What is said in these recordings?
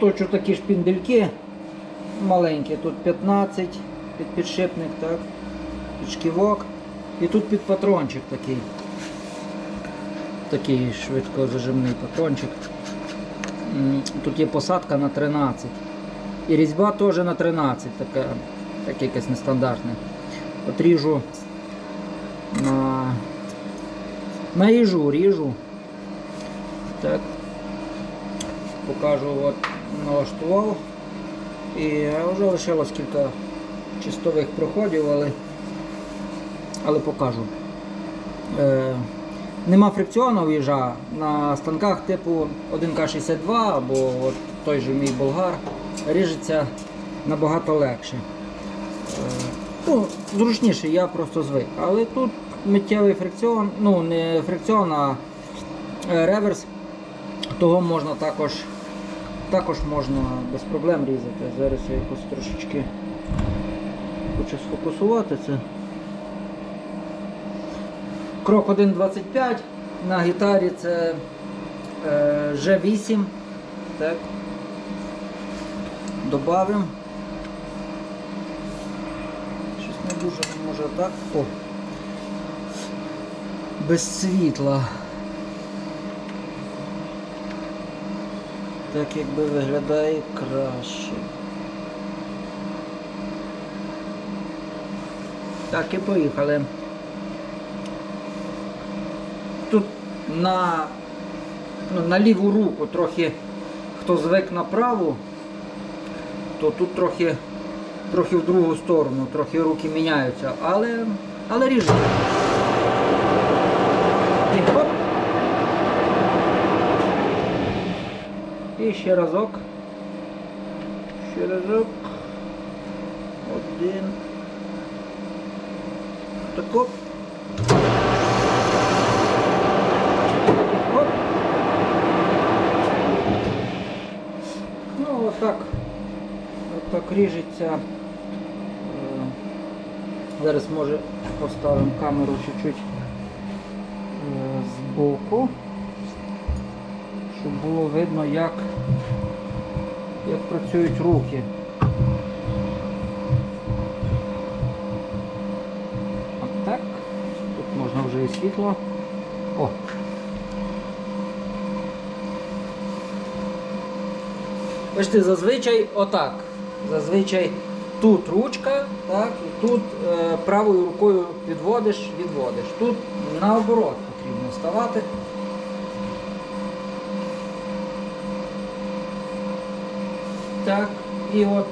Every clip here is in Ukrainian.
точу такі шпіндельки маленькі. Тут 15 під підшипник, так, під шківок. І тут під патрончик такий. Такий швидкозажимний патрончик. Тут є посадка на 13. І різьба теж на 13, така, таке якесь нестандартне. От ріжу на, на їжу ріжу. Так. Покажу, от налаштував. І вже лишилось кілька чистових проходів, але, але покажу. Е, нема фрикціону їжа на станках типу 1К62 або от той же мій болгар ріжеться набагато легше. Е, ну, зручніше, я просто звик. Але тут миттєвий фрикціон, ну не фрикціон, а е, реверс, того можна також, також можна без проблем різати. Зараз я якось трошечки хочу сфокусувати це. Крок 1.25 на гітарі це е, G8. Так. Добавимо. Щось не дуже може так. О. Без світла. Так якби виглядає краще. Так і поїхали. Тут на, ну, на ліву руку трохи хто звик на праву, то тут трохи, трохи в другу сторону, трохи руки міняються, але, але ріже. І хоп. І ще разок. Ще разок. Один. Так оп. Оп. Ну, отак. Отак ріжеться. Е, Зараз може поставимо камеру чуть-чуть е, збоку, щоб було видно, як, як працюють руки. От так. Тут можна вже і світло. О! Бачите, зазвичай отак. Зазвичай тут ручка, так, і тут е, правою рукою підводиш, відводиш. Тут наоборот потрібно ставати. Так, і от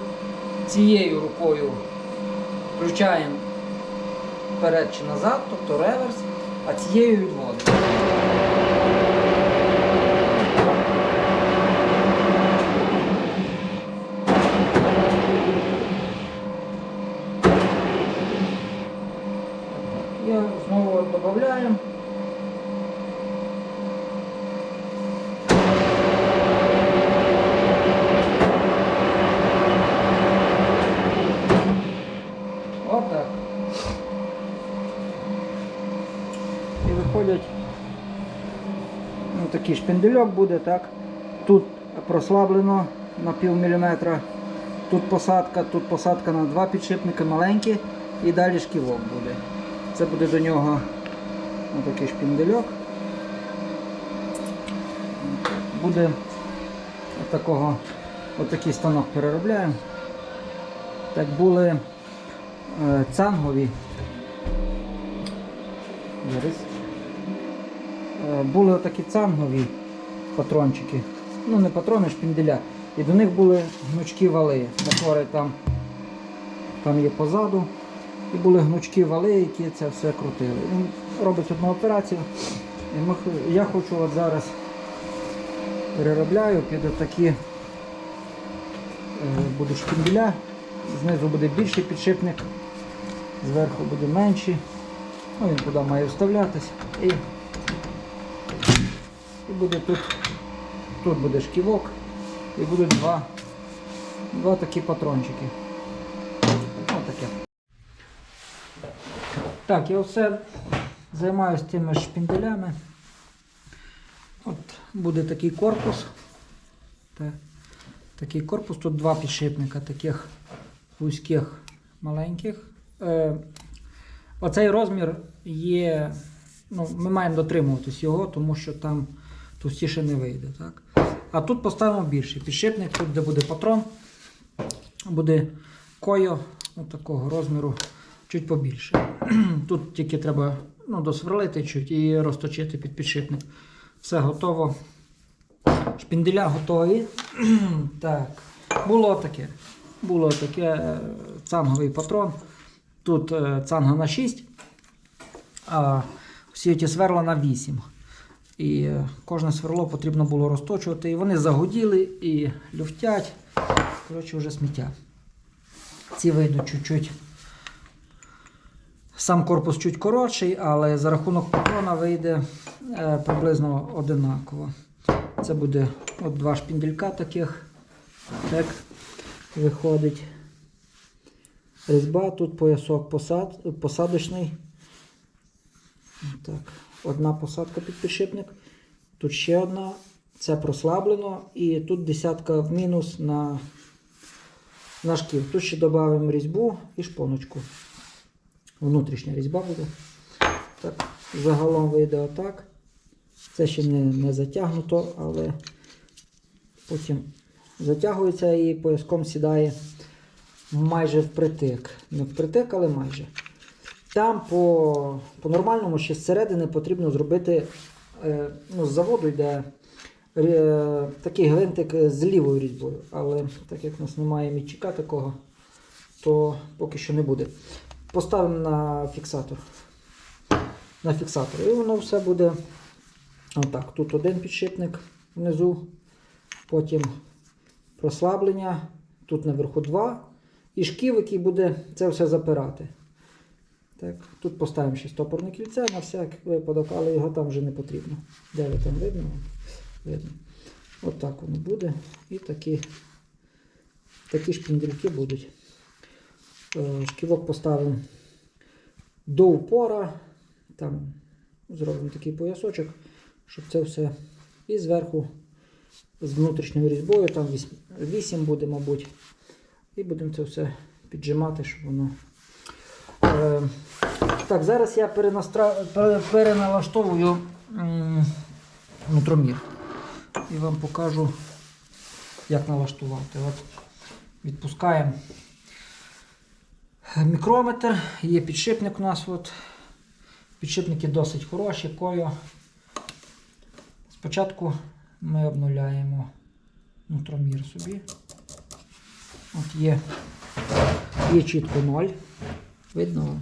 цією рукою включаємо вперед чи назад, тобто реверс, а цією відводимо. І знову додаємо. Отак. І виходять, ну такий шпіндельок буде, так? Тут прослаблено на пів міліметра, тут посадка, тут посадка на два підшипники маленькі і далі шківок буде. Це буде до нього такий шпіндельок. Буде такого, отакий станок переробляємо. Так були е, цангові. Зараз. Були отакі цангові патрончики. Ну не патрони, шпінделя. І до них були гнучкі вали. Мотори там, там є позаду. І були гнучкі вали, які це все крутили. Він робить одну операцію. І ми, я хочу от зараз переробляю під отакі е, шпінделя. Знизу буде більший підшипник, зверху буде менший. Ну, він туди має вставлятись. І буде тут, тут буде шківок і будуть два, два такі патрончики. Отаке. Так, я все займаюся тими шпінделями. От буде такий корпус. Так. такий корпус. Тут два підшипника, таких вузьких маленьких. Е, оцей розмір є. Ну, ми маємо дотримуватись його, тому що там товстіше не вийде. Так? А тут поставимо більший підшипник, тут де буде патрон, буде от такого розміру, чуть побільше. Тут тільки треба ну, досверлити чуть і розточити під підшипник. Все готово. Шпінделя готові. так. Було таке. Було таке е, цанговий патрон. Тут е, цанга на 6, а всі ті сверла на 8. І е, кожне сверло потрібно було розточувати. І вони загуділи і люфтять. Коротше, вже сміття. Ці вийдуть чуть-чуть. Сам корпус чуть коротший, але за рахунок патрона вийде е, приблизно одинаково. Це буде от два шпінделька таких. Так виходить. Різьба, тут поясок посад, посадочний. Так, одна посадка під підшипник. Тут ще одна. Це прослаблено. І тут десятка в мінус на, на шків. Тут ще додаємо різьбу і шпоночку. Внутрішня різьба буде. Так, загалом вийде отак. Це ще не, не затягнуто, але потім затягується і пояском сідає майже впритик. Не впритик, але майже. Там по, по нормальному ще зсередини потрібно зробити, е, ну, з заводу йде е, такий гвинтик з лівою різьбою. Але так як у нас немає мітчика такого, то поки що не буде. Поставимо на фіксатор. На фіксатор. І воно все буде отак. Тут один підшипник внизу, потім прослаблення, тут наверху два. І шків, який буде це все запирати. Так, Тут поставимо ще стопорне кільце на всяк випадок, але його там вже не потрібно. Де ви там видно? Видно. От так воно буде. І такі, такі шпіндельки будуть. Е, Шківок поставимо до упора. Там зробимо такий поясочок, щоб це все. І зверху з внутрішньою різьбою, там 8 буде, мабуть. І будемо це все піджимати, щоб воно. Е, так, зараз я переналаштовую нутромір. І вам покажу, як налаштувати. От відпускаємо мікрометр, є підшипник у нас. От. Підшипники досить хороші, кою. Спочатку ми обнуляємо нутромір собі. От є, є чітко 0. Видно?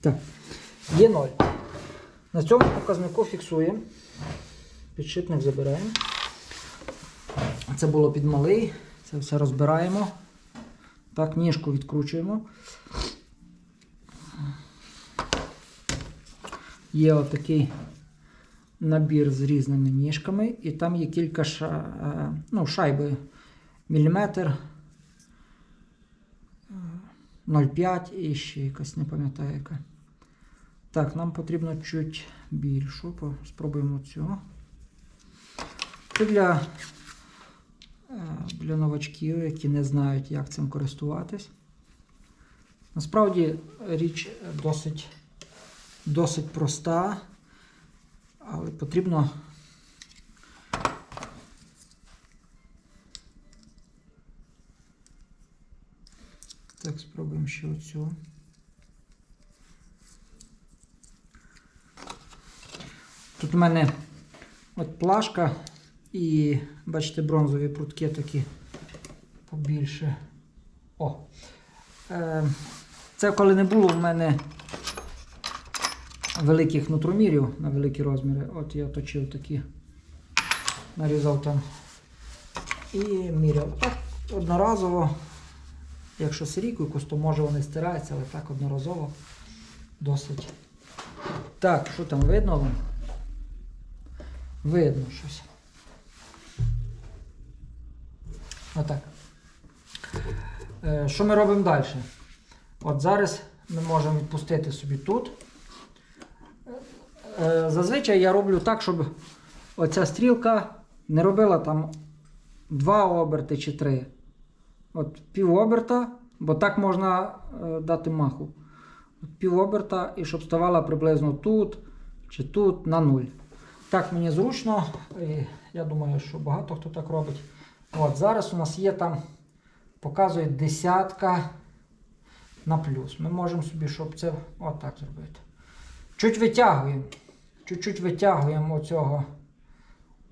Так, є 0. На цьому показнику фіксуємо. Підшипник забираємо. Це було під малий. Це все розбираємо. Так, ніжку відкручуємо. Є отакий набір з різними ніжками, і там є кілька ша, е, ну, шайби міліметр, е, 0,5 і ще якась не пам'ятаю яка. Так, нам потрібно чуть більшу. Спробуємо цю. Це для, е, для новачків, які не знають, як цим користуватись. Насправді річ досить, досить проста, але потрібно Так, спробуємо ще оцю. Тут у мене от плашка і, бачите, бронзові прутки такі побільше. О! Е, це коли не було в мене великих нутромірів на великі розміри. От я точив такі, нарізав там і міряв. Так, одноразово, якщо сирійку якусь, то може вони стираються, але так одноразово досить. Так, що там видно вам? Видно щось. Отак. Е, Що ми робимо далі? От зараз ми можемо відпустити собі тут. Е, зазвичай я роблю так, щоб оця стрілка не робила там два оберти чи три. От пів оберта, бо так можна е, дати маху. От пів оберта і щоб ставала приблизно тут чи тут на нуль. Так мені зручно. І я думаю, що багато хто так робить. От Зараз у нас є там, показує десятка на плюс. Ми можемо собі, щоб це отак зробити. Чуть витягуємо. Чуть-чуть витягуємо оцього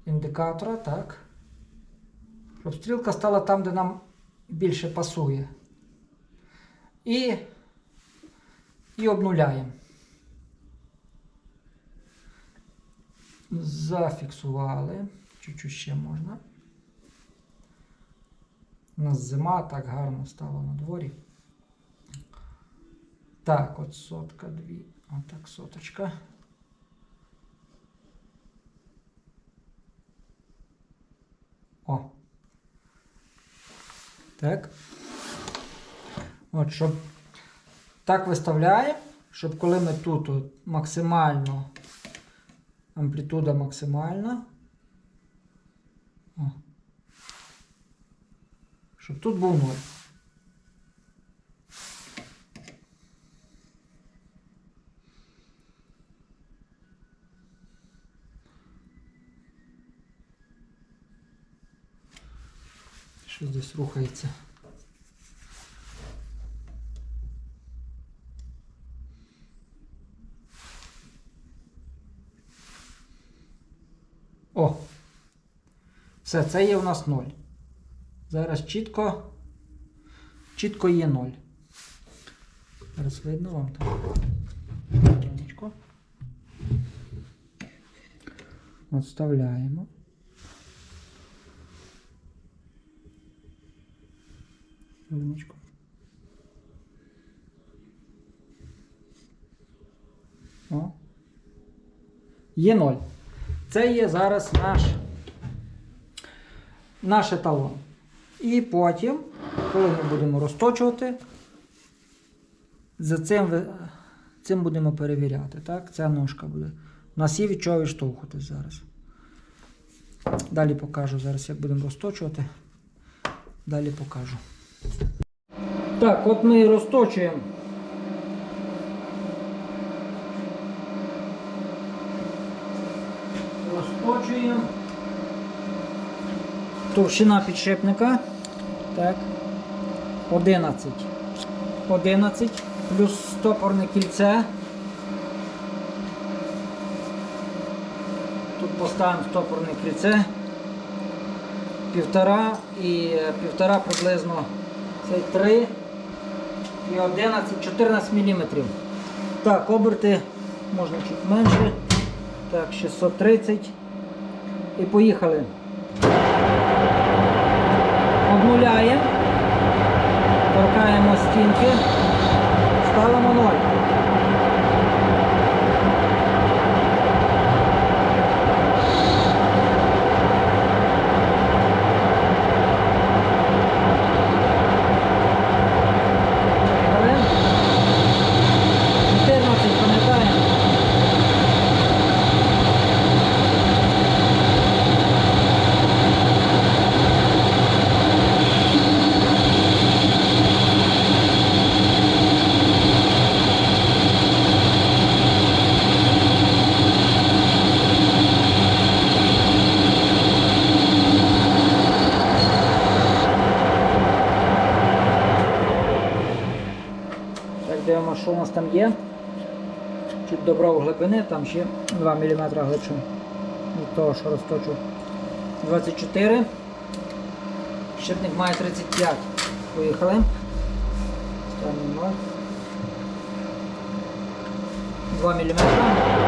індикатора, так. Щоб стрілка стала там, де нам більше пасує. І, і обнуляємо. Зафіксували. Чуть-чуть ще можна. У нас зима так гарно стало на дворі. Так, от сотка, дві. Отак, соточка. О. Так. От, щоб так виставляємо, щоб коли ми тут от, максимально, амплітуда максимальна. О. Щоб тут був ноль. Щось десь рухається. О! Все, це є у нас 0. Зараз чітко, чітко є 0. Зараз видно вам там. Хвилиночку. От вставляємо. Хвилиночку. О. Є 0. Це є зараз наш, наш еталон. І потім, коли ми будемо розточувати, за цим, цим будемо перевіряти. Так? Ця ножка буде. У нас є від чого відштовхуватись зараз. Далі покажу зараз, як будемо розточувати. Далі покажу. Так, от ми розточуємо. Розточуємо. Товщина підшипника. Так. 11. 11 плюс стопорне кільце. Тут поставимо стопорне кільце. Півтора і е, півтора приблизно це 3 і 11, 14 мм. Так, оберти можна чуть менше. Так, 630. І поїхали. Обнуляємо. Торкаємо стінки. Ставимо 0. Поїхали. 14 пам'ятаємо. Так, дивимося, що у нас там є. Добрав глибини, там ще 2 мм глибше від того, що розточу. 24. Щитник має 35. Поїхали. Ставимо 2 мм.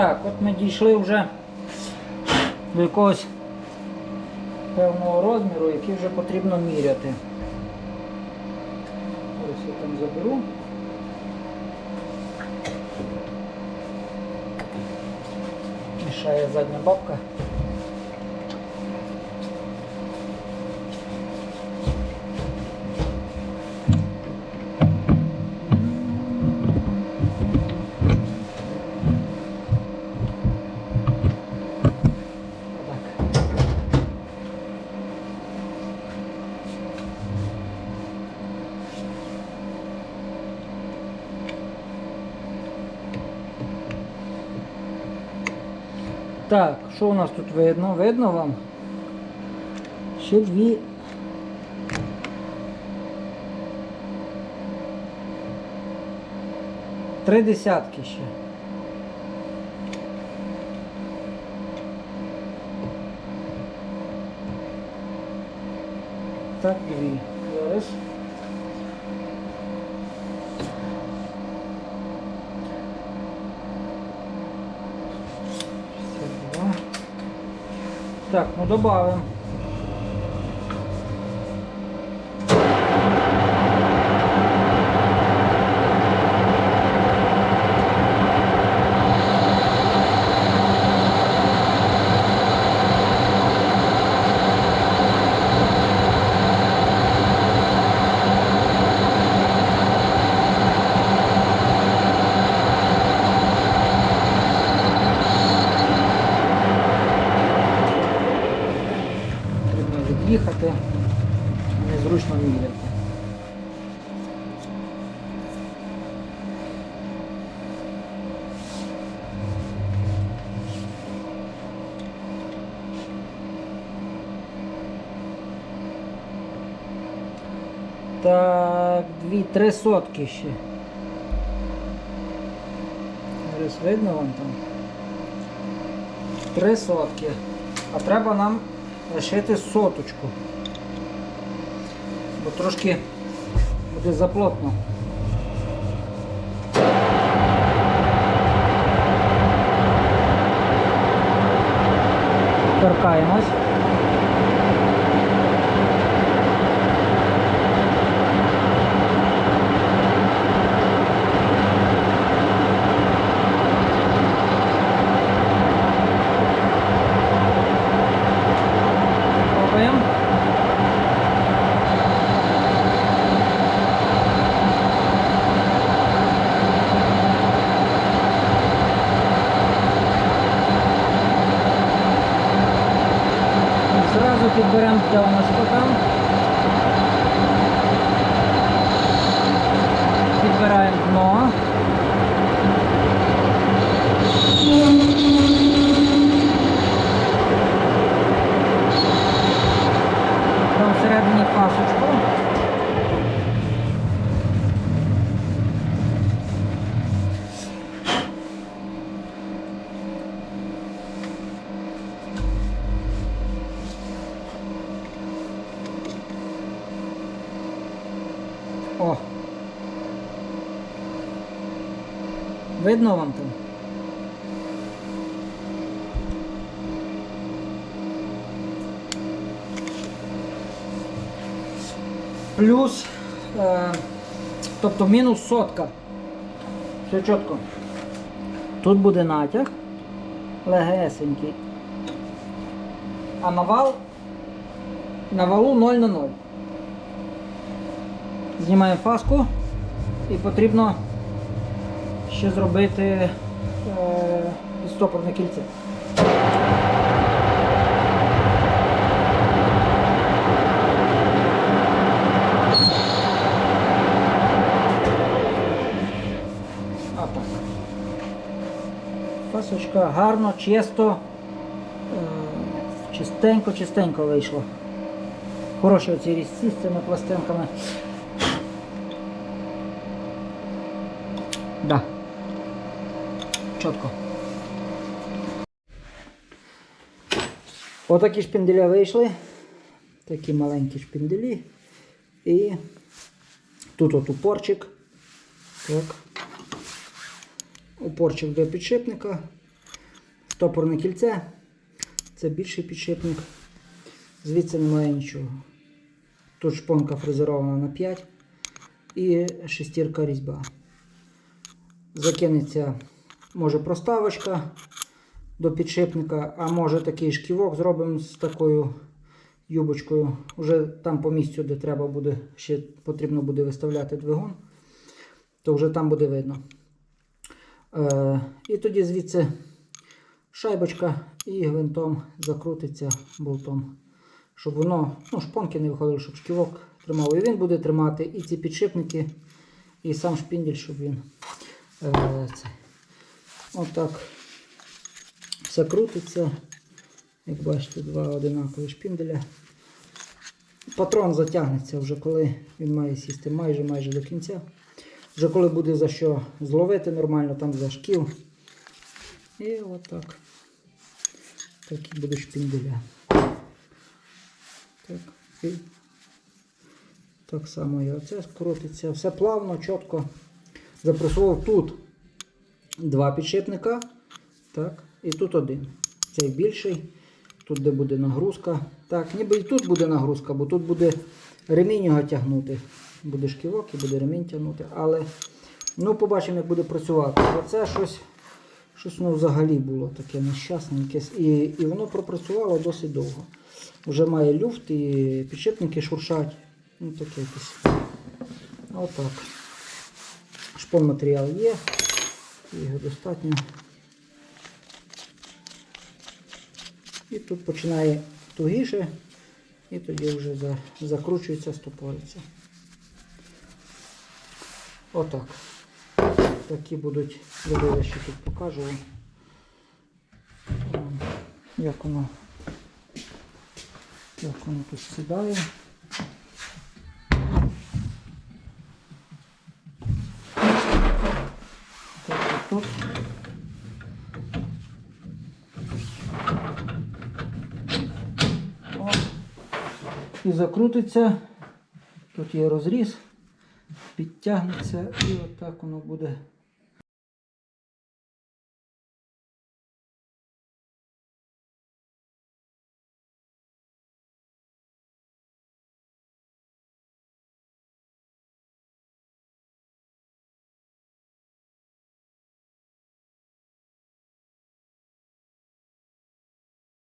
Так, от ми дійшли вже до якогось певного розміру, який вже потрібно міряти. Ось я там заберу. Мішає задня бабка. Так, що у нас тут видно? Видно вам? Ще дві. Три десятки ще. Так, дві. Зараз. Шістдесят два. Так, ну добавим. Потрібно від'їхати. Незручно міряти. Так, дві-три сотки ще. Зараз видно вам там? Три сотки. А треба нам лишити соточку. Бо трошки буде заплотно. Торкаємось. Видно вам там? Плюс, е, тобто мінус сотка. Все чітко. Тут буде натяг легесенький. А навал на валу 0 на 0. Знімаємо фаску і потрібно ще зробити е, підстопорне кільце. А так. Фасочка гарно, чисто, е, чистенько, чистенько вийшло. Хороші оці різці з цими пластинками. Чітко. Отакі шпинделя вийшли. Такі маленькі шпинделі. І тут от упорчик. Так. Упорчик до підшипника. штопорне кільце. Це більший підшипник. Звідси немає нічого. Тут шпонка фрезерована на 5 і шестірка різьба. Закинеться може проставочка до підшипника, а може такий шківок зробимо з такою юбочкою. Уже там по місцю, де треба буде, ще потрібно буде виставляти двигун, то вже там буде видно. Е, і тоді звідси шайбочка і гвинтом закрутиться болтом. Щоб воно, ну, шпонки не виходили, щоб шківок тримав. І він буде тримати і ці підшипники, і сам шпіндель, щоб він. Е, це. Отак. Все крутиться. Як бачите, два одинакові шпінделя. Патрон затягнеться вже коли він має сісти майже майже до кінця. Вже коли буде за що зловити нормально, там за шкіл. І отак. Такі будуть шпінделя. Так. І так само і оце крутиться. Все плавно, чітко. Запресував тут два підшипника. Так. І тут один. Цей більший. Тут де буде нагрузка. Так, ніби і тут буде нагрузка, бо тут буде ремінь його тягнути. Буде шківок і буде ремінь тягнути. Але ну, побачимо, як буде працювати. Оце щось, щось воно взагалі було таке нещасне. якесь. І, і воно пропрацювало досить довго. Вже має люфт і підшипники шуршать. Ну таке якесь. Отак. Шпон матеріал є. Його достатньо. І тут починає тугіше, і тоді вже закручується, стопориться. Отак. Такі будуть видовища тут покажу. Ем, Як воно, як воно тут сідає. Тут. О, і закрутиться. Тут є розріз, підтягнеться і отак воно буде